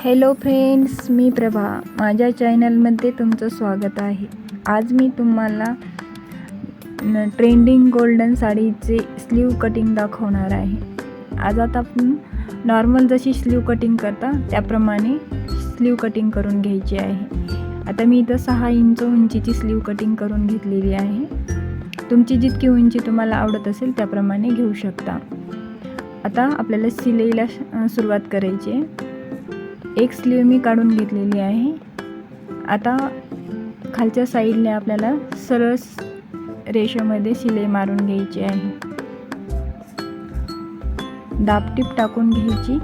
Hello friends मी प्रभा. माझ्या चॅनलमध्ये तुमचं स्वागत आहे. आज मी तुम्हाला ट्रेंडिंग गोल्डन साडीचे स्लीव कटिंग दाखवणार आहे. आज आता आपण नॉर्मल जशी स्लीव कटिंग करता त्याप्रमाणे स्लीव कटिंग करून घ्यायची आहे. आता मी इथं सहा इंच उंचीची स्लीव कटिंग करून घेतलेली आहे. तुमची जितकी उंची तुम्हाला आवडत असेल त्याप्रमाणे घेऊ शकता. आता आपल्याला शिलाईला सुरुवात करायची आहे. एक स्लीव मी काढून घेतलेली आहे. आता खालच्या साईडने आपल्याला सरळ रेषेमध्ये शिलाई मारून घ्यायची आहे. दाबटीप टाकून घ्यायची.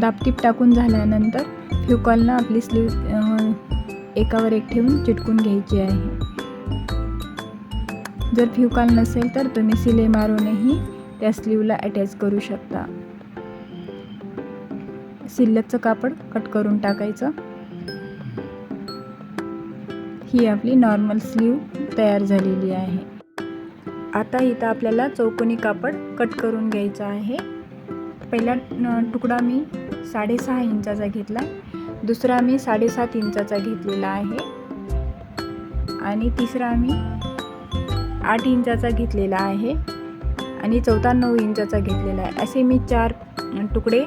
दाबटीप टाकून झाल्यानंतर फ्युकॉलनं आपली स्लीव एकावर एक ठेवून चिटकून घ्यायची आहे. जर फ्युकॉल नसेल तर तुम्ही सिले मारूनही त्या स्लीवला अटॅच करू शकता. सिल्लकचं कापड कट करून टाकायचं. ही आपली नॉर्मल स्लीव तयार झालेली आहे. आता इथं आपल्याला चौकोनी कापड कट करून घ्यायचं आहे. पहिला तुकडा मी साडेसहा इंचाचा घेतला. दुसरा मी साडेसात इंचाचा घेतलेला आहे. आणि तिसरा मी आठ इंचाचा घेतलेला आहे. आणि चौथा नऊ इंचाचा घेतलेला आहे. असे मी चार तुकडे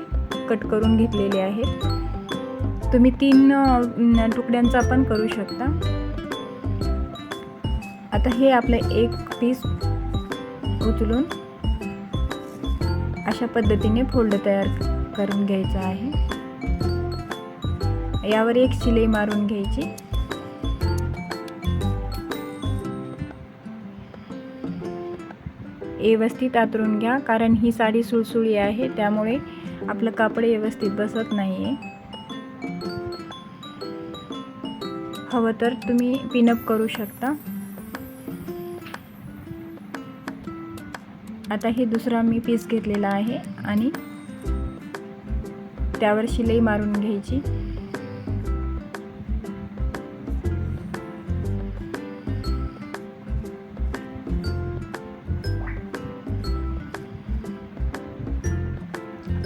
कट करून घेतलेले आहेत. तुम्ही तीन तुकड्यांचा पण करू शकता. आता हे आपलं एक पीस उचलून अशा पद्धतीने फोल्ड तयार करून घ्यायचा आहे. यावर एक शिलाई मारून घ्यायची. व्यवस्थित आतरून घ्या कारण ही साडी सुळसुळी आहे त्यामुळे आपलं कापड व्यवस्थित बसत नाही आहे हवं तर तुम्ही पिनअप करू शकता. आता हे दुसरा मी पीस घेतलेला आहे आणि त्यावर शिलाई मारून घ्यायची.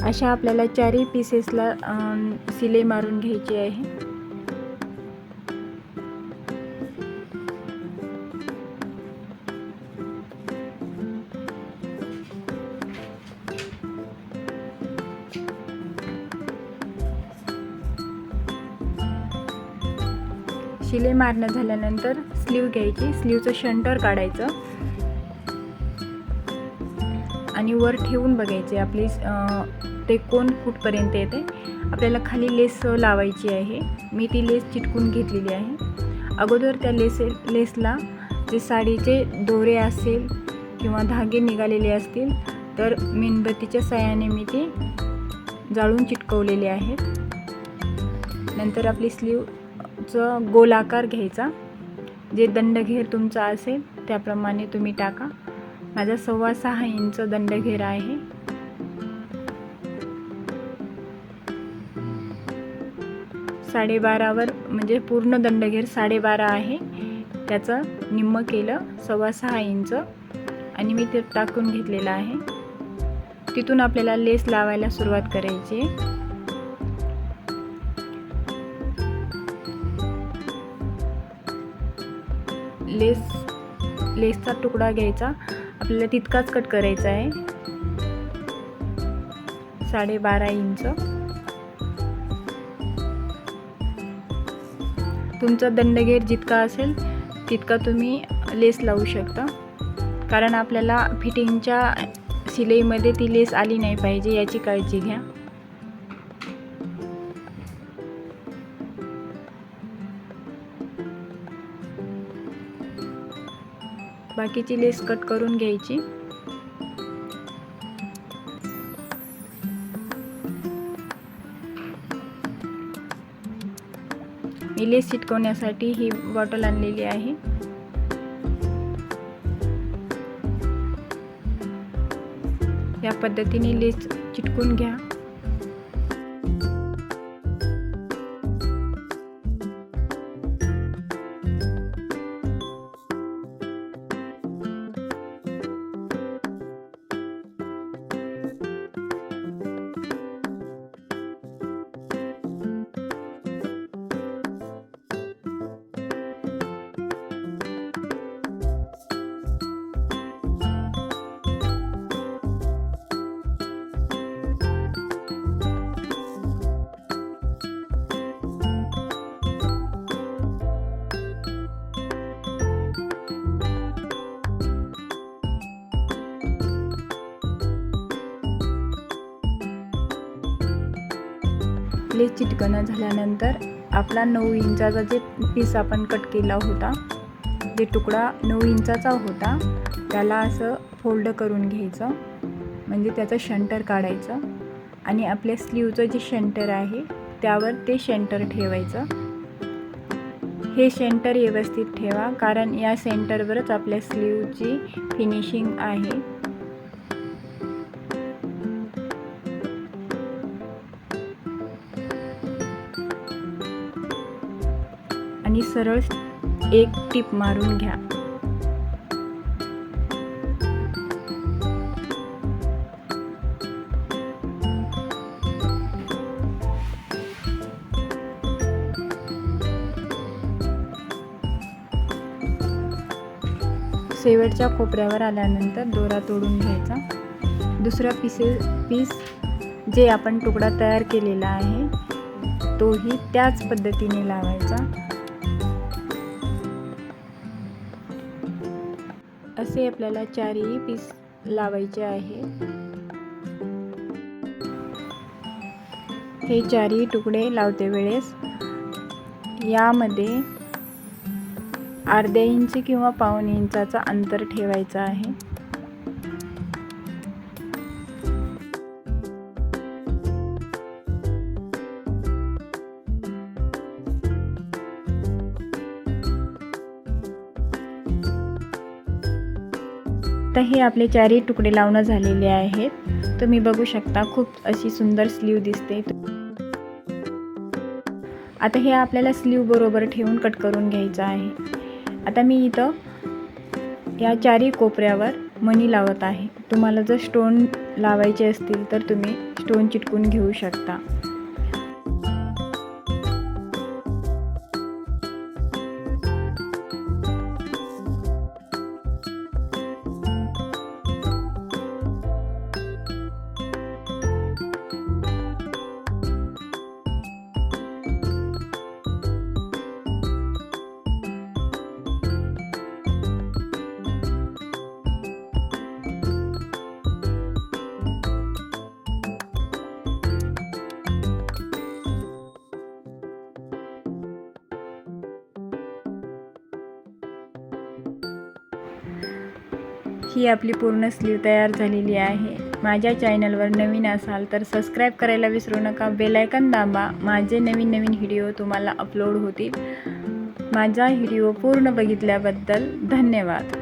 अशा आपल्याला चारही पीसेसला अं, शिलाई मारून घ्यायची आहे. शिले मारणं झाल्यानंतर स्लीव घ्यायची. स्लीवचं शंटर काढायचं. आणि वर ठेवून बघायचे आपली ते कोण कुठपर्यंत येते. आपल्याला खाली लेस लावायची आहे. मी ती लेस चिटकून घेतलेली आहे. अगोदर त्या लेस लेसला जे साडीचे दोरे असेल किंवा धागे निघालेले असतील तर मेणबत्तीच्या सहाय्याने मी ते जाळून चिटकवलेले आहेत. नंतर आपली स्लीव चं गोलाकार घ्यायचा. जे दंडघेर तुमचा असेल त्याप्रमाणे तुम्ही टाका. माझा सव्वा सहा इंच दंडघेर आहे. साडेबारावर म्हणजे पूर्ण दंडघेर साडेबारा आहे. त्याचं निम्म केलं सव्वा सहा इंच. आणि मी ते टाकून घेतलेलं आहे. तिथून आपल्याला लेस लावायला सुरुवात करायची आहे. लेस लेसचा तुकडा घ्यायचा. आपल्याला तितकाच कट करायचा आहे. साडेबारा इंच. तुमचा दंडगेर जितका असेल तितका तुम्ही लेस लावू शकता. कारण आपल्याला फिटिंगच्या शिलाईमध्ये ती लेस आली नाही पाहिजे याची काळजी घ्या. बाकीची लेस कट करून घ्यायची. मी लेस चिटकवण्यासाठी ही बॉटल आणलेली आहे. या पद्धतीने लेस चिटकून घ्या. आपले चिटकणं झाल्यानंतर आपला नऊ इंचाचा जे पीस आपण कट केला होता जे तुकडा नऊ इंचाचा होता त्याला असं फोल्ड करून घ्यायचं. म्हणजे त्याचं शंटर काढायचं. आणि आपल्या स्लीवचं जे शेंटर आहे त्यावर ते शेंटर ठेवायचं. हे शेंटर व्यवस्थित ठेवा कारण या सेंटरवरच आपल्या स्लीवची फिनिशिंग आहे. आणि सरळ एक टीप मारून घ्या. शेवटच्या कोपऱ्यावर आल्यानंतर दोरा तोडून घ्यायचा. दुसरा पिसे पीस जे आपण तुकडा तयार केलेला आहे तोही त्याच पद्धतीने लावायचा. असे आपल्याला चारही पीस लावायचे आहे. हे चारही तुकडे लावते वेळेस. यामध्ये अर्ध्या इंच किंवा पाऊण इंचाचा अंतर ठेवायचं आहे. आता हे आपले चारही तुकडे लावणं झालेले आहेत. तुम्ही बघू शकता खूप अशी सुंदर स्लीव दिसते. आता हे आपल्याला स्लीव बरोबर ठेवून कट करून घ्यायचं आहे. आता मी इथं या चारही कोपऱ्यावर मणी लावत आहे. तुम्हाला जर स्टोन लावायचे असतील तर तुम्ही स्टोन चिटकून घेऊ शकता. ही आपली पूर्ण स्लीव तयार झालेली आहे. माझ्या चॅनलवर नवीन असाल तर सबस्क्राईब करायला विसरू नका. बेलायकन दाबा. माझे नवीन नवीन व्हिडिओ तुम्हाला अपलोड होतील. माझा व्हिडिओ पूर्ण बघितल्याबद्दल धन्यवाद.